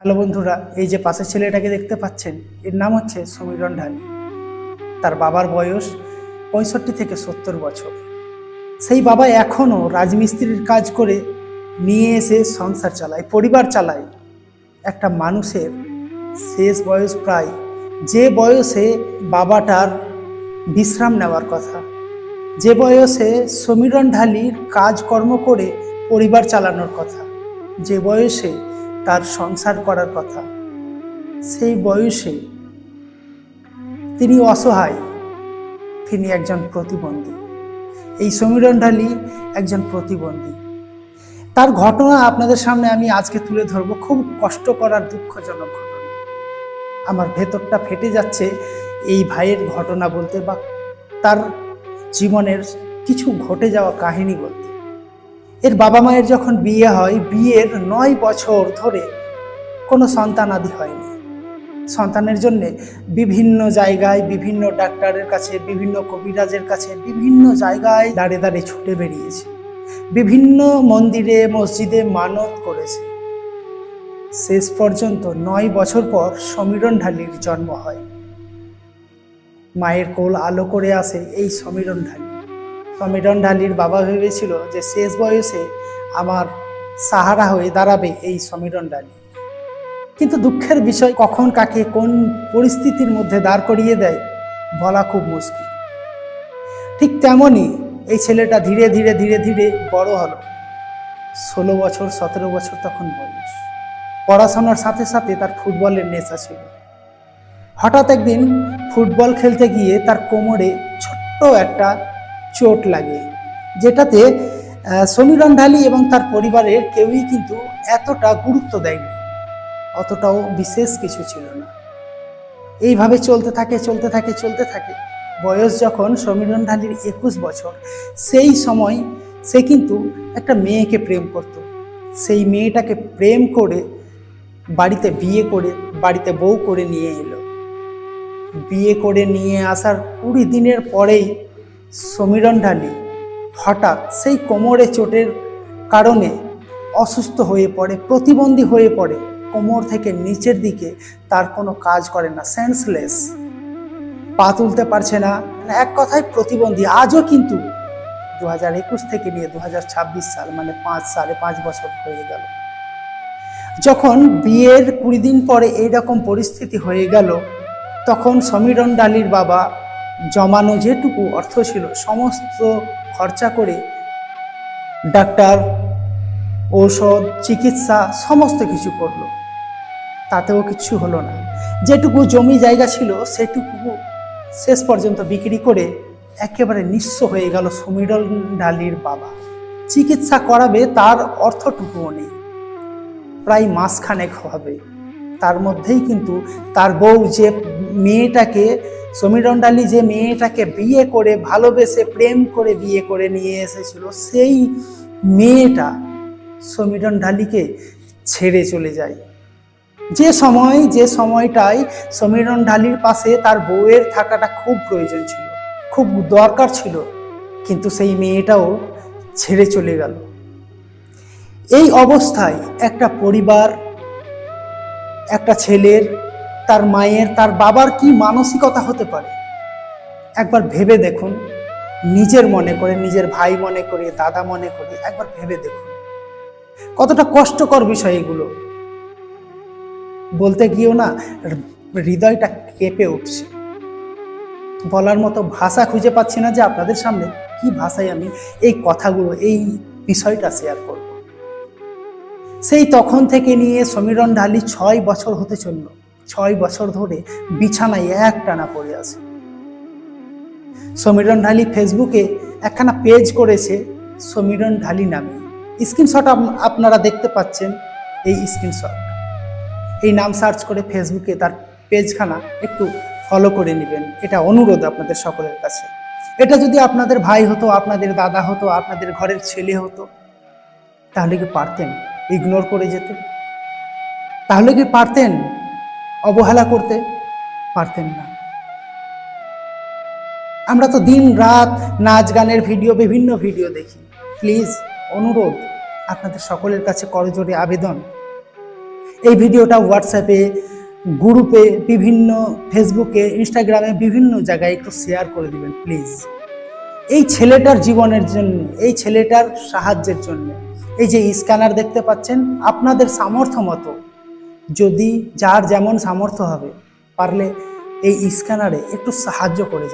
Hello বন্ধুরা, এই যে পাশের ছেলেটাকে দেখতে পাচ্ছেন, এর নাম হচ্ছে সমীরণ ঢালি তার বাবার বয়স পঁয়ষট্টি থেকে সত্তর বছর। সেই বাবা এখনও রাজমিস্ত্রির কাজ করে নিয়ে এসে সংসার চালায়, পরিবার চালায়। একটা মানুষের শেষ বয়স প্রায়, যে বয়সে বাবাটার বিশ্রাম নেওয়ার কথা, যে বয়সে সমীরণ ঢালির কাজকর্ম করে পরিবার চালানোর কথা, যে বয়সে তার সংসার করার কথা। সেই বয়সে তিনি অসহায়। তিনি একজন প্রতিবন্ধী। এই সমীরণ ঢালি একজন প্রতিবন্ধী। তার ঘটনা আপনাদের সামনে আমি আজকে তুলে ধরবো। খুব কষ্ট করার দুঃখজনক ঘটনা। আমার ভেতরটা ফেটে যাচ্ছে এই ভাইয়ের ঘটনা বলতে বা তার জীবনের কিছু ঘটে যাওয়া কাহিনী বলতে। এর বাবা মায়ের যখন বিয়ে হয়, বিয়ের নয় বছর ধরে কোনো সন্তানাদি হয়নি। সন্তানের জন্য বিভিন্ন জায়গায় বিভিন্ন ডাক্তারের কাছে, বিভিন্ন কবিরাজের কাছে, বিভিন্ন জায়গায় দাঁড়ে দাঁড়ে ছুটে বেরিয়েছে। বিভিন্ন মন্দিরে, মসজিদে মানত করেছে। শেষ পর্যন্ত নয় বছর পর সমীরণ ঢালির জন্ম হয়। মায়ের কোল আলো করে আসে এই সমীরণ ঢালি। সমীরণ ঢালির বাবা ভেবেছিল যে শেষ বয়সে আমার সাহারা হয়ে দাঁড়াবে এই সমীরণ ঢালি কিন্তু দুঃখের বিষয় কখন কাকে কোন পরিস্থিতির মধ্যে দাঁড় করিয়ে দেয় বলা খুব মুশকিল। ঠিক তেমনই এই ছেলেটা ধীরে ধীরে ধীরে ধীরে বড় হলো। ষোলো বছর, সতেরো বছর তখন বয়স। পড়াশোনার সাথে সাথে তার ফুটবলের নেশা ছিল। হঠাৎ একদিন ফুটবল খেলতে গিয়ে তার কোমরে ছোট্ট একটা চোট লাগে। যেটাতে সমীরণ ঢালি এবং তার পরিবারের কেউই কিন্তু এতটা গুরুত্ব দেয়নি। অতটাও বিশেষ কিছু ছিল না। এইভাবে চলতে থাকে চলতে থাকে চলতে থাকে। বয়স যখন সমীরণ ঢালির একুশ বছর, সেই সময় সে কিন্তু একটা মেয়েকে প্রেম করত। সেই মেয়েটাকে প্রেম করে বাড়িতে বিয়ে করে, বাড়িতে বউ করে নিয়ে এলো। বিয়ে করে নিয়ে আসার কুড়ি দিনের পরেই সমীরণ ঢালি হঠাৎ সেই কোমরে চোটের কারণে অসুস্থ হয়ে পড়ে, প্রতিবন্ধী হয়ে পড়ে, কোমর থেকে নিচের দিকে তার কোনো কাজ করে না সেন্সলেস পা তুলতে পারছে না। এক কথায় প্রতিবন্ধী, আজও কিন্তু দু হাজার একুশ থেকে নিয়ে দু হাজার ছাব্বিশ সাল মানে পাঁচ, সাড়ে পাঁচ বছর হয়ে গেল। যখন বিয়ের কুড়ি দিন পরে এইরকম পরিস্থিতি হয়ে গেল, তখন সমীরণ ডালির বাবা জমানো যেটুকু অর্থ ছিল, সমস্ত খরচা করে ডাক্তার, ঔষধ, চিকিৎসা সমস্ত কিছু করল। তাতেও কিছু হলো না। যেটুকু জমি জায়গা ছিল, সেটুকু শেষ পর্যন্ত বিক্রি করে একেবারে নিঃস্ব হয়ে গেল সমীরণ ডালির বাবা। চিকিৎসা করাবে তার অর্থটুকুও নেই। প্রায় মাসখানেক হবে। তার মধ্যেই কিন্তু তার বউ যে মেয়েটাকে সমীরণ ডালি যে মেয়েটাকে বিয়ে করে ভালোবেসে প্রেম করে বিয়ে করে নিয়ে এসেছিল, সেই মেয়েটা সমীরণ ঢালিকে ছেড়ে চলে যায়। যে সময়, যে সময়টায় সমীরণ ঢালির পাশে তার বউয়ের থাকাটা খুব প্রয়োজন ছিল, খুব দরকার ছিল, কিন্তু সেই মেয়েটাও ছেড়ে চলে গেল। এই অবস্থায় একটা পরিবার একটা ছেলের, তার মায়ের, তার বাবার কি মানসিকতা হতে পারে? একবার ভেবে দেখুন। নিজের মনে করে, নিজের ভাই মনে করে, দাদা মনে করে, একবার ভেবে দেখুন। কতটা কষ্টকর বিষয় এগুলো। বলতে গিয়েও না, হৃদয়টা কেঁপে উঠছে। বলার মতো ভাষা খুঁজে পাচ্ছি না যে আপনাদের সামনে কি ভাষায় আমি এই কথাগুলো, এই বিষয়টা শেয়ার করব। সেই তখন থেকে নিয়ে সমীরণ ঢালি ছয় বছর হতে চলল। ছয় বছর ধরে বিছানায় এক টানা পড়ে আছে। সমীরণ ঢালি ফেসবুকে একখানা পেজ করেছে সমীরণ ঢালি নামে। স্ক্রিনশট আপনারা দেখতে পাচ্ছেন এই স্ক্রিনশট। এই নাম সার্চ করে ফেসবুকে তার পেজখানা একটু ফলো করে নেবেন। এটা অনুরোধ আপনাদের সকলের কাছে। এটা যদি আপনাদের ভাই হতো, আপনাদের দাদা হতো, আপনাদের ঘরের ছেলে হতো, তাহলে কি পারতেন? ইগনোর করে যেতে। তাহলে কি পারতেন? অবহেলা করতে? পারতেন না। আমরা তো দিন রাত নাচ গানের ভিডিও, বিভিন্ন ভিডিও দেখি। প্লিজ, অনুরোধ, আপনাদের সকলের কাছে করজোরে আবেদন। এই ভিডিওটা হোয়াটসঅ্যাপে, গ্রুপে, বিভিন্ন ফেসবুকে, ইনস্টাগ্রামে, বিভিন্ন জায়গায় একটু শেয়ার করে দিবেন, প্লিজ। এই ছেলেটার জীবনের জন্য, এই ছেলেটার সাহায্যের জন্য এই যে স্ক্যানার দেখতে পাচ্ছেন, আপনাদের সামর্থ্য মতো, যদি যার যেমন সামর্থ্য হবে, পারলে এই স্ক্যানারে একটু সাহায্য করে।